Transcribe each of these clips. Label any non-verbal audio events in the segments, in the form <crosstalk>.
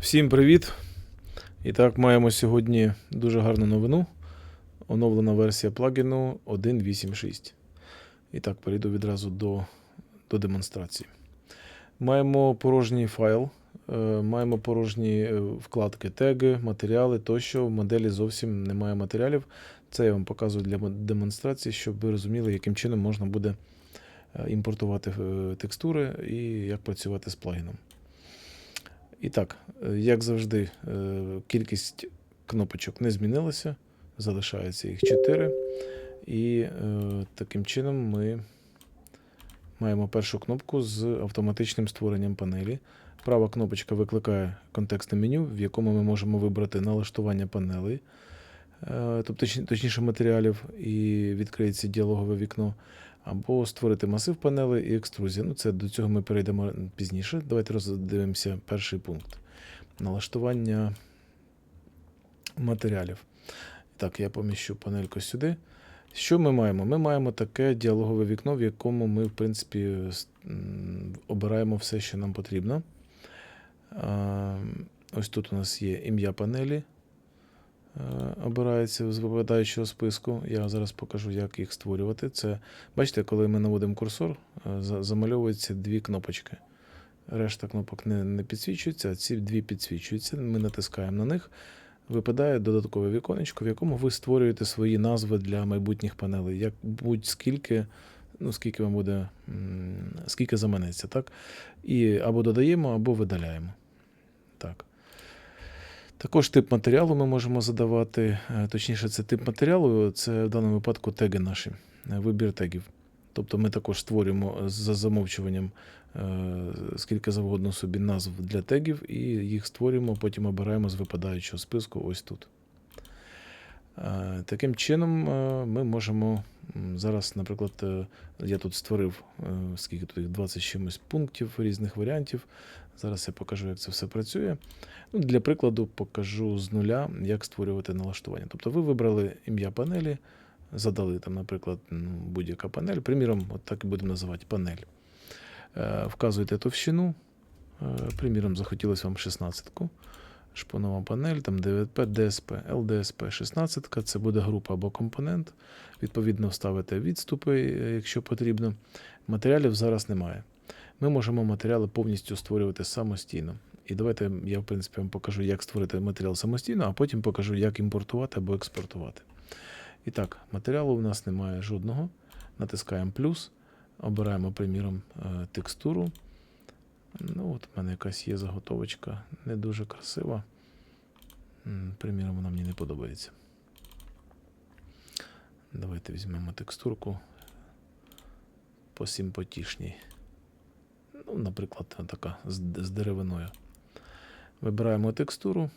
Всім привіт! І так, маємо сьогодні дуже гарну новину. Оновлена версія плагіну 1.8.6. І так, перейду відразу до, до демонстрації. Маємо порожній файл, е, маємо порожні е, вкладки теги, матеріали тощо. В моделі зовсім немає матеріалів. Це я вам показую для демонстрації, щоб ви розуміли, яким чином можна буде е, імпортувати текстури і як працювати з плагіном. І так, е, як завжди, е, кількість кнопочок не змінилася, залишається їх 4. І е, таким чином ми маємо першу кнопку з автоматичним створенням панелі. Права кнопочка викликає контекстне меню, в якому ми можемо вибрати налаштування панелей, тобто точніше матеріалів, і відкриється діалогове вікно. Або створити масив панелей і екструзія. Ну, це до цього ми перейдемо пізніше. Давайте роздивимося перший пункт. Налаштування матеріалів. Так, я поміщу панельку сюди. Що ми маємо? Ми маємо таке діалогове вікно, в якому ми, в принципі, обираємо все, що нам потрібно. Ось тут у нас є ім'я панелі. Е, Обирається з випадаючого списку. Я зараз покажу, як їх створювати. Це, бачите, коли ми наводимо курсор, е, замальовуються дві кнопочки. Решта кнопок не, не підсвічується, а ці дві підсвічуються. Ми натискаємо на них. Випадає додаткове віконечко, в якому ви створюєте свої назви для майбутніх панелей. Як будь-скільки, ну скільки вам буде, скільки заманеться, так? І або додаємо, або видаляємо. Так. Також тип матеріалу ми можемо задавати. е, Точніше, це тип матеріалу, це в даному випадку теги наші, е, вибір тегів. Тобто ми також створюємо за замовчуванням е, скільки завгодно собі назв для тегів, і їх створюємо, потім обираємо з випадаючого списку ось тут. Е, Таким чином, е, ми можемо зараз, наприклад, е, я тут створив скільки тут їх 20 чимось пунктів різних варіантів. Зараз я покажу, як це все працює. Ну, для прикладу, покажу з нуля, як створювати налаштування. Тобто ви вибрали ім'я панелі, задали там, наприклад, будь-яка панель. Приміром, от так і будемо називати панель. Вказуєте товщину. Приміром, захотілося вам 16-ку. Шпонова панель, там DVP, DSP, LDSP 16 це буде група або компонент. Відповідно, ставите відступи, е, якщо потрібно. Матеріалів зараз немає. Ми можемо матеріали повністю створювати самостійно. І давайте я, в принципі, вам покажу, як створити матеріал самостійно, а потім покажу, як імпортувати або експортувати. І так, матеріалу у нас немає жодного. Натискаємо плюс, обираємо, приміром, е, текстуру. Ну, от в мене якась є заготовочка, не дуже красива. Приміром, вона мені не подобається. Давайте візьмемо текстурку посимпатішній. Ну, наприклад, така з, з деревиною. Вибираємо текстуру.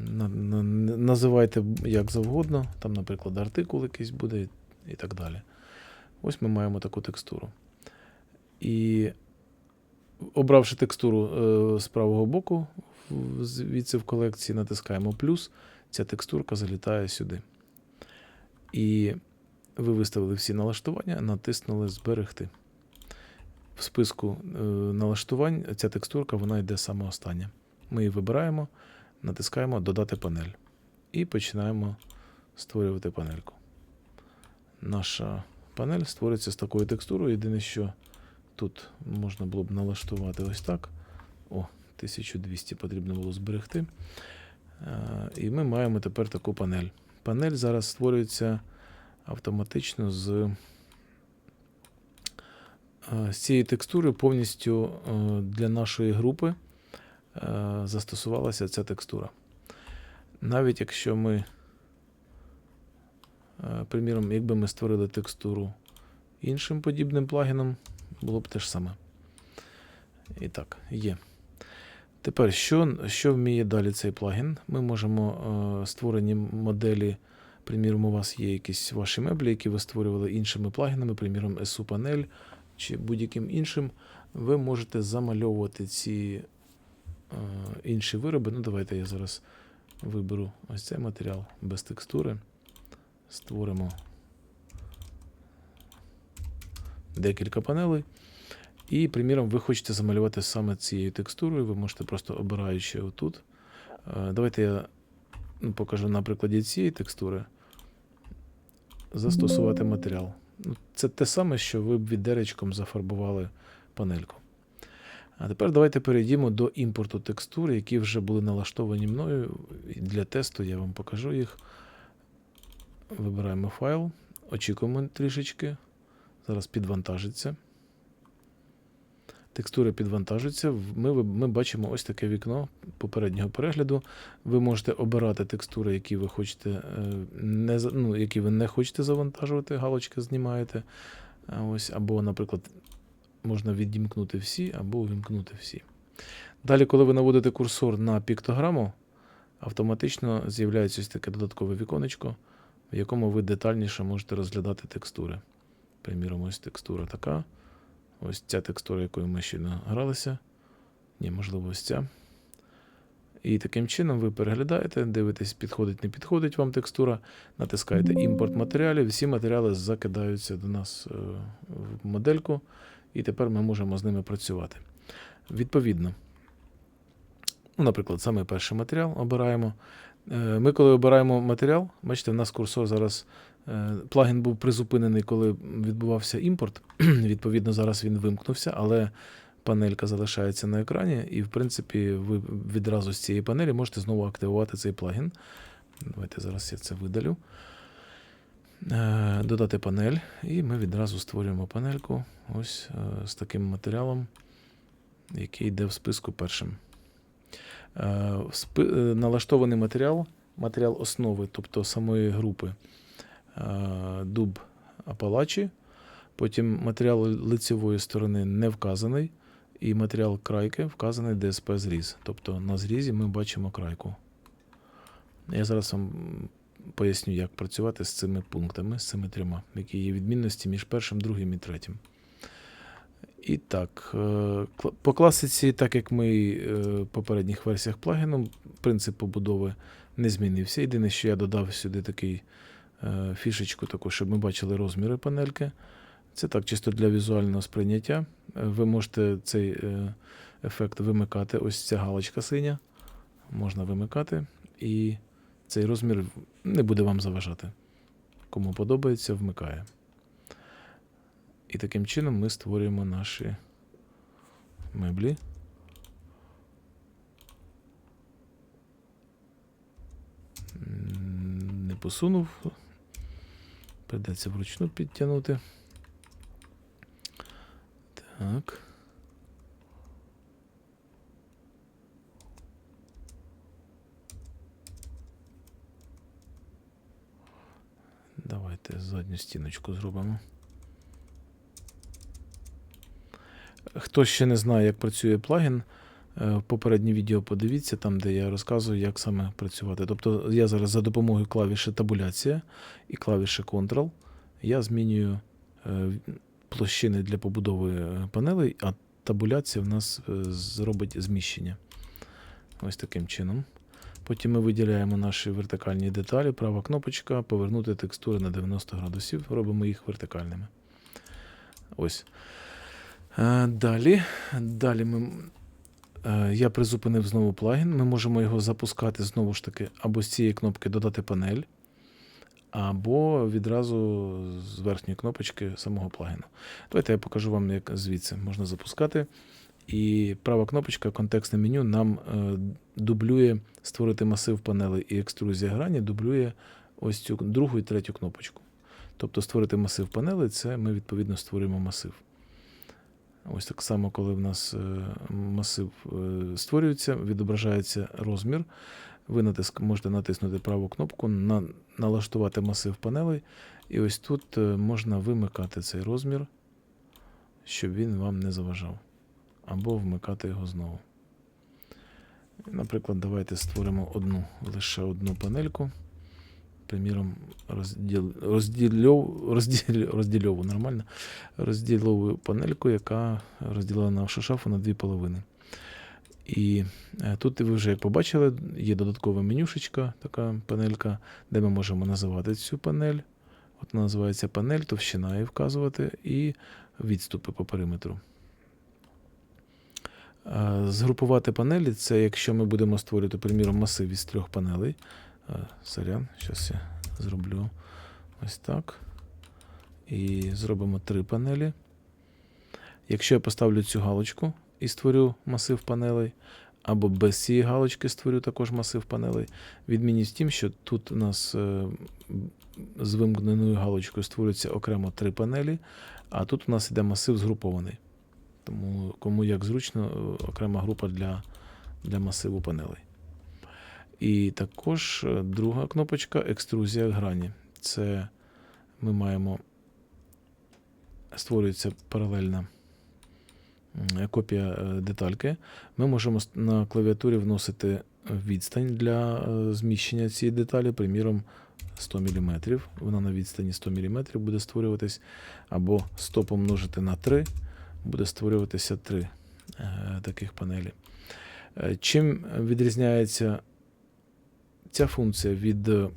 На- на- Називайте як завгодно, там, наприклад, артикул якийсь буде і так далі. Ось ми маємо таку текстуру. І обравши текстуру е, з правого боку, звідси в колекції натискаємо плюс, ця текстурка залітає сюди. І ви виставили всі налаштування, натиснули Зберегти. В списку е, налаштувань ця текстурка вона йде саме остання. Ми її вибираємо, натискаємо Додати панель. І починаємо створювати панельку. Наша панель створюється з такою текстурою. Єдине, що тут можна було б налаштувати ось так. О, 1200 потрібно було зберегти. Е, І ми маємо тепер таку панель. Панель зараз створюється автоматично з, е, з цієї текстури повністю е, для нашої групи застосувалася ця текстура. Навіть якщо ми, приміром, якби ми створили текстуру іншим подібним плагіном, було б те ж саме. І так, є. Тепер, що, що вміє далі цей плагін? Ми можемо е, створені моделі. Приміром, у вас є якісь ваші меблі, які ви створювали іншими плагінами, приміром, SU панель чи будь-яким іншим. Ви можете замальовувати ці е, інші вироби. Ну, давайте я зараз виберу ось цей матеріал без текстури. Створимо декілька панелей. І, приміром, ви хочете замалювати саме цією текстурою, ви можете просто обираючи отут. Е, Давайте я ну, покажу на прикладі цієї текстури. Застосувати матеріал. Ну, Це те саме, що ви б відеречком зафарбували панельку. А тепер давайте перейдімо до імпорту текстур, які вже були налаштовані мною. Для тесту я вам покажу їх. Вибираємо файл, очікуємо трішечки. Зараз підвантажиться. Текстури підвантажуються. Ми, ми бачимо ось таке вікно попереднього перегляду. Ви можете обирати текстури, які ви хочете, е, не, ну, які ви не хочете завантажувати, галочки знімаєте. Ось, або, наприклад, можна відімкнути всі, або увімкнути всі. Далі, коли ви наводите курсор на піктограму, автоматично з'являється ось таке додаткове віконечко, в якому ви детальніше можете розглядати текстури. Приміром, ось текстура така. Ось ця текстура, якою ми щойно гралися. Ні, можливо, ось ця. І таким чином ви переглядаєте, дивитесь, підходить, не підходить вам текстура, натискаєте імпорт матеріалів, всі матеріали закидаються до нас е, в модельку, і тепер ми можемо з ними працювати. Відповідно, ну, наприклад, саме перший матеріал обираємо. Е, Ми, коли обираємо матеріал, бачите, в нас курсор зараз. Е, Плагін був призупинений, коли відбувався імпорт. <clears throat> Відповідно, зараз він вимкнувся, але панелька залишається на екрані, і, в принципі, ви відразу з цієї панелі можете знову активувати цей плагін. Давайте зараз я це видалю. Е, Додати панель, і ми відразу створюємо панельку ось е, з таким матеріалом, який йде в списку першим. Налаштований матеріал, матеріал основи, тобто самої групи дуб Апалачі. Потім матеріал лицевої сторони не вказаний, і матеріал крайки вказаний DSP зріз. Тобто на зрізі ми бачимо крайку. Я зараз вам поясню, як працювати з цими пунктами, з цими трьома, які є відмінності між першим, другим і третім. І так, е, по класиці, так як ми е, в попередніх версіях плагіну, принцип побудови не змінився. Єдине, що я додав сюди такий е, фішечку, таку, щоб ми бачили розміри панельки. Це так, чисто для візуального сприйняття. Е, Ви можете цей е, ефект вимикати. Ось ця галочка синя. Можна вимикати, і цей розмір не буде вам заважати. Кому подобається, вмикає. І таким чином ми створюємо наші меблі. Не посунув. Придеться вручну підтягнути. Так. Давайте задню стіночку зробимо. Хто ще не знає, як працює плагін, попереднє відео подивіться, там, де я розказую, як саме працювати. Тобто я зараз за допомогою клавіші табуляція і клавіші Ctrl я змінюю е, площини для побудови е, панелей, а табуляція в нас е, зробить зміщення. Ось таким чином. Потім ми виділяємо наші вертикальні деталі, права кнопочка, повернути текстури на 90 градусів, робимо їх вертикальними. Ось. Е, Далі, далі ми, е, я призупинив знову плагін. Ми можемо його запускати знову ж таки або з цієї кнопки додати панель, або відразу з верхньої кнопочки самого плагіну. Давайте я покажу вам, як звідси можна запускати. І права кнопочка контекстне меню нам е, дублює створити масив панелей і екструзія грані, дублює ось цю другу і третю кнопочку. Тобто створити масив панелей, це ми відповідно створюємо масив. Ось так само, коли в нас е, масив е, створюється, відображається розмір. Ви натиск, можете натиснути праву кнопку, на, налаштувати масив панелей. І ось тут е, можна вимикати цей розмір, щоб він вам не заважав. Або вмикати його знову. Наприклад, давайте створимо одну, лише одну панельку. Приміром, розділ, роздільов, розділ, роздільову, нормально? Розділову панельку, яка розділила нашу шафу на дві половини. І е, тут ви вже як побачили, є додаткова менюшечка, така панелька, де ми можемо називати цю панель. От вона називається панель, товщина і вказувати, і відступи по периметру. Е, Згрупувати панелі це якщо ми будемо створювати, приміром, масив із трьох панелей. Е, Сорян, зараз я зроблю ось так. І зробимо три панелі. Якщо я поставлю цю галочку і створю масив панелей, або без цієї галочки створю також масив панелей, відмінність в тім, що тут у нас е, з вимкненою галочкою створюється окремо три панелі, а тут у нас іде масив згрупований. Тому кому як зручно, е, окрема група для, для масиву панелей. І також е, друга кнопочка екструзія грані. Це ми маємо, створюється паралельна копія е, детальки. Ми можемо на клавіатурі вносити відстань для е, зміщення цієї деталі, приміром 100 мм. Вона на відстані 100 мм буде створюватись, або 100 помножити на 3 буде створюватися 3 е, таких панелі. Чим відрізняється ця функція від е,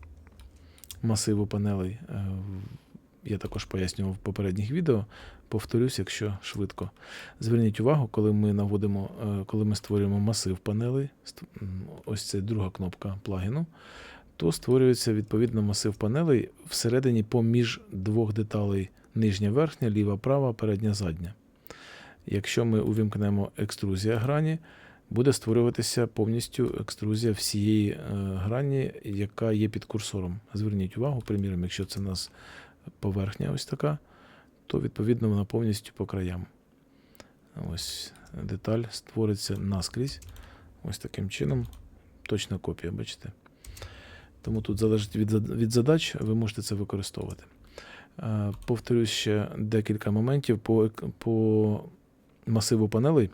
масиву панелей? Е, Я також пояснював в попередніх відео. Повторюсь, якщо швидко. Зверніть увагу, коли ми наводимо, е, коли ми створюємо масив панелей, ось це друга кнопка плагіну, то створюється відповідно масив панелей всередині поміж двох деталей нижня, верхня, ліва, права, передня, задня. Якщо ми увімкнемо екструзія грані, буде створюватися повністю екструзія всієї е, грані, яка є під курсором. Зверніть увагу, приміром, якщо це у нас поверхня ось така, то відповідно вона повністю по краям. Ось деталь створиться наскрізь. Ось таким чином. Точна копія, бачите? Тому тут залежить від, від задач, ви можете це використовувати. Е, Повторюсь ще декілька моментів по, по масиву панелей.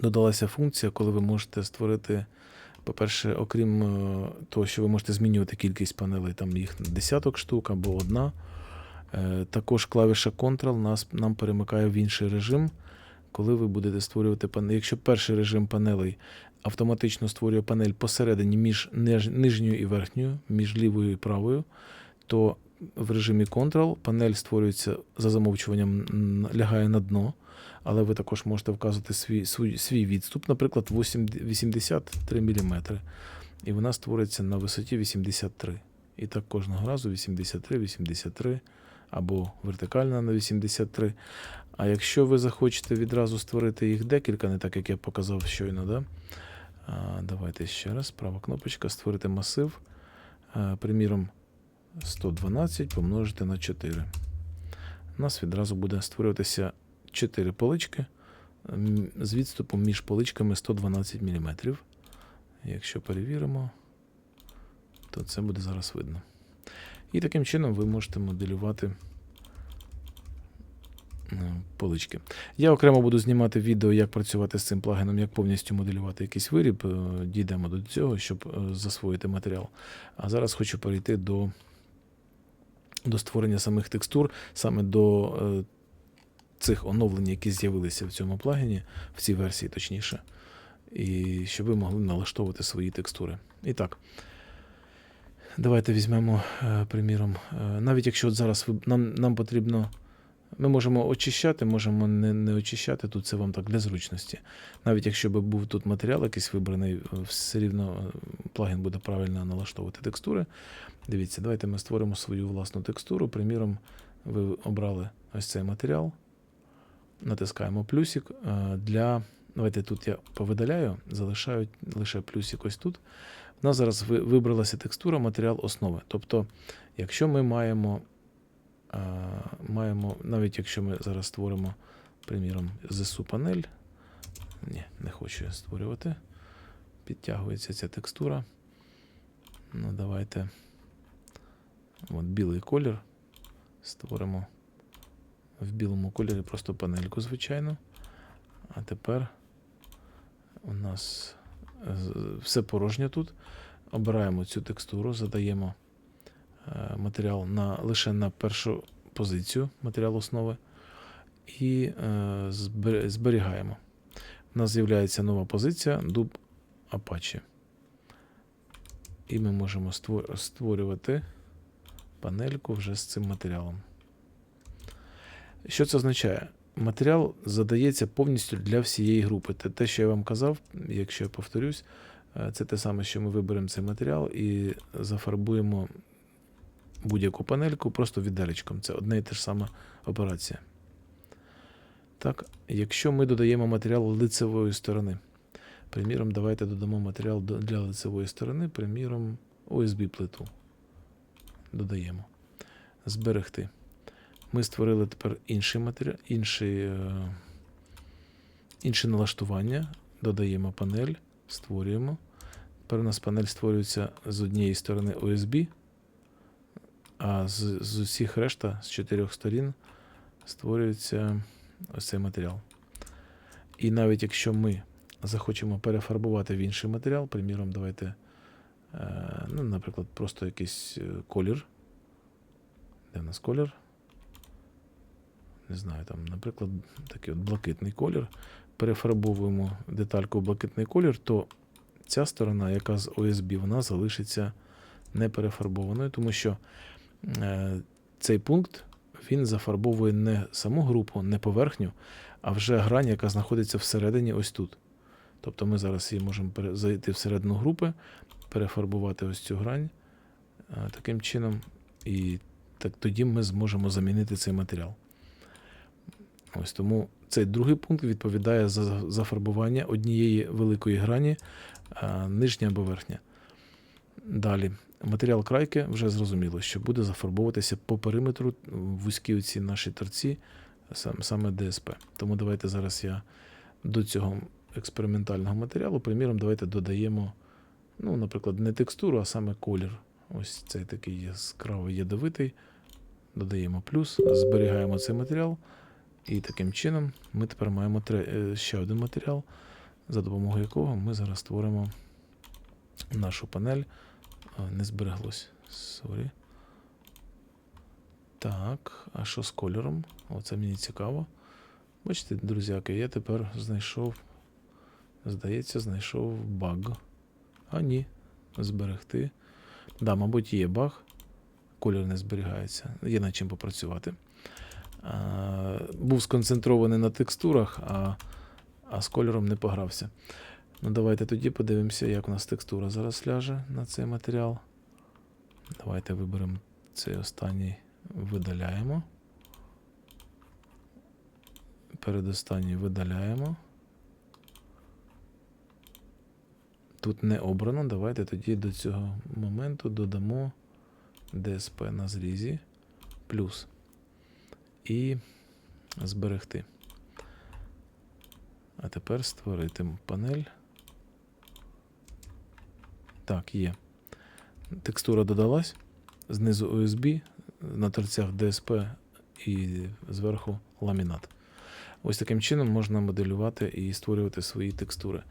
Додалася функція, коли ви можете створити, по-перше, окрім е, того, що ви можете змінювати кількість панелей, там їх десяток штук або одна. Е, Також клавіша Ctrl нас, нам перемикає в інший режим, коли ви будете створювати панель. Якщо перший режим панелей автоматично створює панель посередині між нижньою і верхньою, між лівою і правою, то в режимі Ctrl панель створюється за замовчуванням, лягає на дно, але ви також можете вказувати свій, свій, свій відступ, наприклад, 8 83 мм. І вона створиться на висоті 83. І так кожного разу 83, 83 або вертикальна на 83. А якщо ви захочете відразу створити їх декілька, не так як я показав щойно, да? а, давайте ще раз. Права кнопочка, створити масив. А, приміром, 112 помножити на 4. У нас відразу буде створюватися 4 полички з відступом між поличками 112 мм. Якщо перевіримо, то це буде зараз видно. І таким чином ви можете моделювати е, полички. Я окремо буду знімати відео, як працювати з цим плагіном, як повністю моделювати якийсь виріб. Е, Дійдемо до цього, щоб е, засвоїти матеріал. А зараз хочу перейти до, до створення самих текстур, саме до е, цих оновлень, які з'явилися в цьому плагіні, в цій версії точніше, і щоб ви могли налаштовувати свої текстури. І так. Давайте візьмемо, е, приміром, е, навіть якщо от зараз нам, нам потрібно. Ми можемо очищати, можемо не, не очищати, тут це вам так для зручності. Навіть якщо б був тут матеріал якийсь вибраний, е, все рівно плагін буде правильно налаштовувати текстури. Дивіться, давайте ми створимо свою власну текстуру. Приміром, ви обрали ось цей матеріал, натискаємо плюсик. е, Для... Давайте тут я повидаляю, залишаю лише плюсик ось тут. У нас зараз вибралася текстура, матеріал основи. Тобто, якщо ми маємо, маємо, навіть якщо ми зараз створимо, приміром, ZSU панель, ні, не хочу я створювати, підтягується ця текстура. Ну, давайте. От білий колір. Створимо в білому кольорі просто панельку, звичайно. А тепер у нас все порожньо тут. Обираємо цю текстуру, задаємо е, матеріал на, лише на першу позицію матеріал основи і е, зберігаємо. У нас з'являється нова позиція дуб Apache. І ми можемо створювати панельку вже з цим матеріалом. Що це означає? матеріал задається повністю для всієї групи. Те, що я вам казав, якщо я повторюсь, е, це те саме, що ми виберемо цей матеріал і зафарбуємо будь-яку панельку просто віддалечком. Це одна і та ж сама операція. Так, якщо ми додаємо матеріал лицевої сторони, приміром, давайте додамо матеріал для лицевої сторони, приміром, OSB плиту. Додаємо. Зберегти. Ми створили тепер інший матеріал, інший, е, інше налаштування. Додаємо панель, створюємо. Тепер у нас панель створюється з однієї сторони OSB, а з, з усіх решта, з чотирьох сторін, створюється ось цей матеріал. І навіть якщо ми захочемо перефарбувати в інший матеріал, приміром, давайте, е, ну, наприклад, просто якийсь е, колір. Де в нас колір? Не знаю, там, наприклад, такий от блакитний колір. Перефарбовуємо детальку в блакитний колір, то ця сторона, яка з OSB, вона залишиться не перефарбованою, тому що е, цей пункт він зафарбовує не саму групу, не поверхню, а вже грань, яка знаходиться всередині ось тут. Тобто ми зараз її можемо зайти всередину групи, перефарбувати ось цю грань е, таким чином, і так тоді ми зможемо замінити цей матеріал. Ось тому цей другий пункт відповідає за зафарбування однієї великої грані, нижня або верхня. Далі. Матеріал крайки вже зрозуміло, що буде зафарбовуватися по периметру вузькі оці наші торці, саме ДСП. Тому давайте зараз я до цього експериментального матеріалу, приміром, давайте додаємо, ну, наприклад, не текстуру, а саме колір. Ось цей такий яскравий ядовитий. Додаємо плюс, зберігаємо цей матеріал. І таким чином ми тепер маємо е, ще один матеріал, за допомогою якого ми зараз створимо нашу панель. Не збереглось. Сорі. Так, а що з кольором? Оце мені цікаво. Бачите, друзяки, я тепер знайшов. Здається, знайшов баг. А ні, зберегти. Да, мабуть, є баг. Колір не зберігається. Є над чим попрацювати. Був сконцентрований на текстурах, а, а з кольором не погрався. Ну, давайте тоді подивимося, як у нас текстура зараз ляже на цей матеріал. Давайте виберемо цей останній, видаляємо. Передостанній видаляємо. Тут не обрано. Давайте тоді до цього моменту додамо DSP на зрізі плюс і зберегти. А тепер створити панель. Так, є. Текстура додалась. Знизу USB, на торцях DSP і зверху ламінат. Ось таким чином можна моделювати і створювати свої текстури.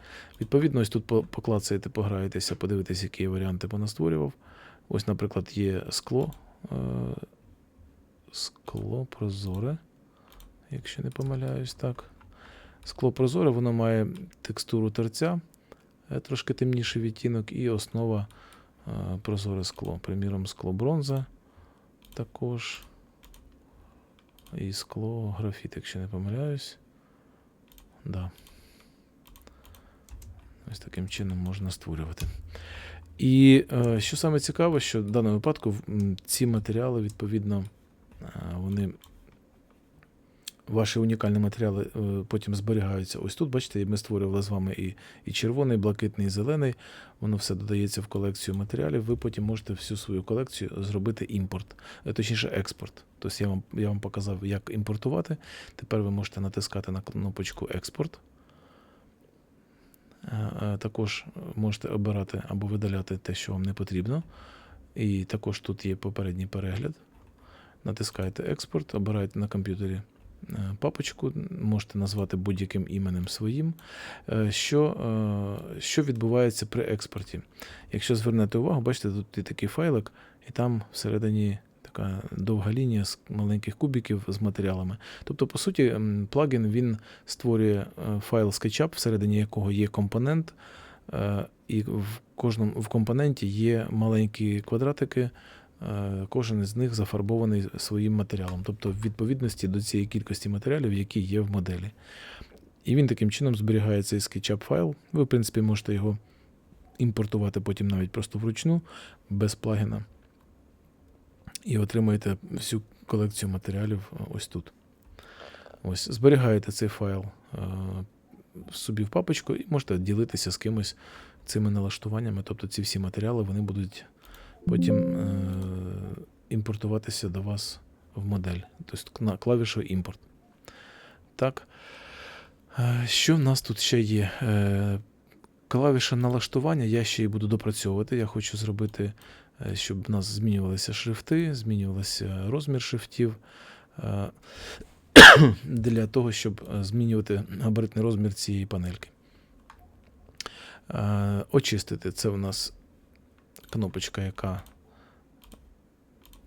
Відповідно, ось тут поклацаєте, пограєтеся, подивитесь, які я варіанти понастворював. Ось, наприклад, є скло. Скло прозоре. Якщо не помиляюсь, так. Скло прозоре, воно має текстуру торця, е, трошки темніший відтінок, і основа е, прозоре скло. Приміром, скло бронза також. І скло графіт, якщо не помиляюсь. Да. Ось таким чином можна створювати. І е, що саме цікаво, що в даному випадку ці матеріали, відповідно, вони. Ваші унікальні матеріали е, потім зберігаються. Ось тут, бачите, ми створювали з вами і, і червоний, і блакитний, і зелений. Воно все додається в колекцію матеріалів. Ви потім можете всю свою колекцію зробити імпорт, е, точніше, експорт. Тобто я вам, я вам показав, як імпортувати. Тепер ви можете натискати на кнопочку експорт. Е, Також можете обирати або видаляти те, що вам не потрібно. І також тут є попередній перегляд. Натискаєте експорт, обираєте на комп'ютері е, папочку, можете назвати будь-яким іменем своїм. Е, Що, е, що відбувається при експорті? Якщо звернете увагу, бачите, тут є такий файлик, і там всередині така довга лінія з маленьких кубиків з матеріалами. Тобто, по суті, плагін він створює файл SketchUp, всередині якого є компонент, і в кожному в компоненті є маленькі квадратики кожен із них зафарбований своїм матеріалом, тобто в відповідності до цієї кількості матеріалів, які є в моделі. І він таким чином зберігає цей SketchUp файл. Ви, в принципі, можете його імпортувати потім навіть просто вручну, без плагіна. І отримаєте всю колекцію матеріалів е, ось тут. Ось, зберігаєте цей файл е, собі в папочку і можете ділитися з кимось цими налаштуваннями. Тобто ці всі матеріали вони будуть потім е, імпортуватися до вас в модель. Тобто на клавішу імпорт. Так. Е, Що в нас тут ще є? Е, Клавіша налаштування я ще й буду допрацьовувати. Я хочу зробити, е, щоб в нас змінювалися шрифти, змінювався розмір шрифтів. <coughs> Для того, щоб змінювати габаритний розмір цієї панельки. Очистити це у нас кнопочка, яка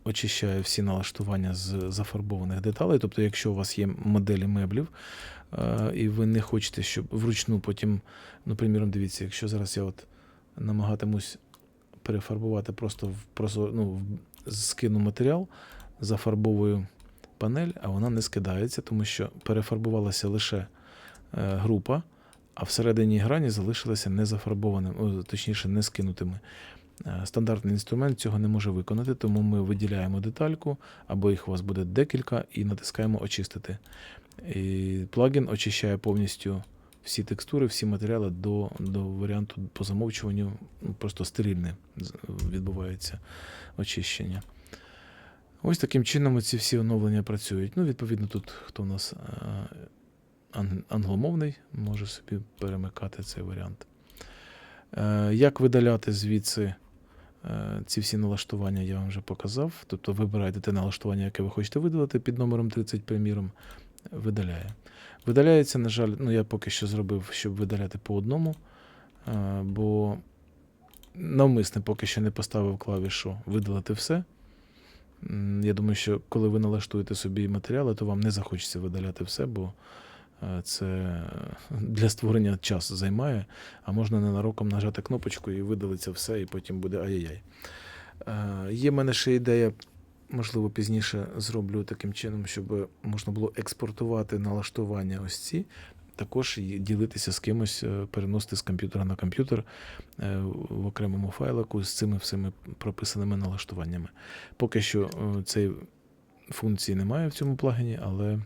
очищає всі налаштування з зафарбованих деталей. Тобто, якщо у вас є моделі меблів, е, і ви не хочете, щоб вручну потім, ну, приміром, дивіться, якщо зараз я от намагатимусь перефарбувати просто в прозор, ну, скину матеріал, зафарбовую панель, а вона не скидається, тому що перефарбувалася лише е, група, а всередині грані залишилися незафарбованими, точніше, не скинутими. Е, Стандартний інструмент цього не може виконати, тому ми виділяємо детальку, або їх у вас буде декілька, і натискаємо очистити. І плагін очищає повністю всі текстури, всі матеріали до, до варіанту по замовчуванню, ну, просто стерильне відбувається очищення. Ось таким чином ці всі оновлення працюють. Ну, відповідно, тут хто у нас е, англомовний, може собі перемикати цей варіант. Е, Як видаляти звідси ці всі налаштування, я вам вже показав. Тобто вибираєте те налаштування, яке ви хочете видалити під номером 30, приміром, видаляє. Видаляється, на жаль, ну я поки що зробив, щоб видаляти по одному, е, бо навмисне поки що не поставив клавішу видалити все. Я думаю, що коли ви налаштуєте собі матеріали, то вам не захочеться видаляти все, бо е, це е, для створення час займає, а можна ненароком нажати кнопочку і видалиться все, і потім буде ай-яй-яй. Е, Є в мене ще ідея, можливо, пізніше зроблю таким чином, щоб можна було експортувати налаштування ось ці. Також ділитися з кимось, е, переносити з комп'ютера на комп'ютер е, в окремому файлику з цими всіми прописаними налаштуваннями. Поки що е, цієї функції немає в цьому плагіні, але,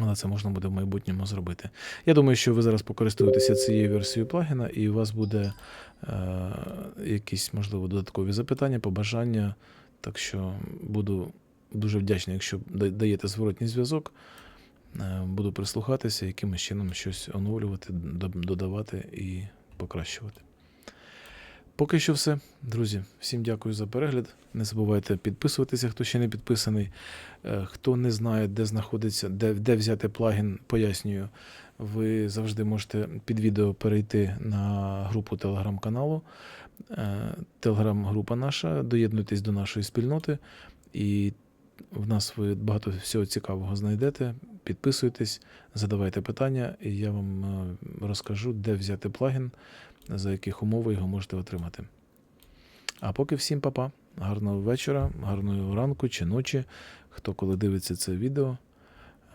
але це можна буде в майбутньому зробити. Я думаю, що ви зараз покористуєтеся цією версією плагіна, і у вас буде е, якісь, можливо, додаткові запитання, побажання. Так що буду дуже вдячний, якщо даєте зворотній зв'язок. Е, Буду прислухатися, якимось чином щось оновлювати, додавати і покращувати. Поки що все, друзі. Всім дякую за перегляд. Не забувайте підписуватися, хто ще не підписаний. Е, Хто не знає, де знаходиться, де, де взяти плагін, пояснюю. Ви завжди можете під відео перейти на групу телеграм-каналу. Е, Телеграм-група наша. Доєднуйтесь до нашої спільноти, і в нас ви багато всього цікавого знайдете. Підписуйтесь, задавайте питання, і я вам е, розкажу, де взяти плагін, за яких умов ви його можете отримати. А поки всім папа. Гарного вечора, гарного ранку чи ночі. Хто коли дивиться це відео,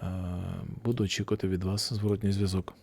е, буду очікувати від вас зворотній зв'язок.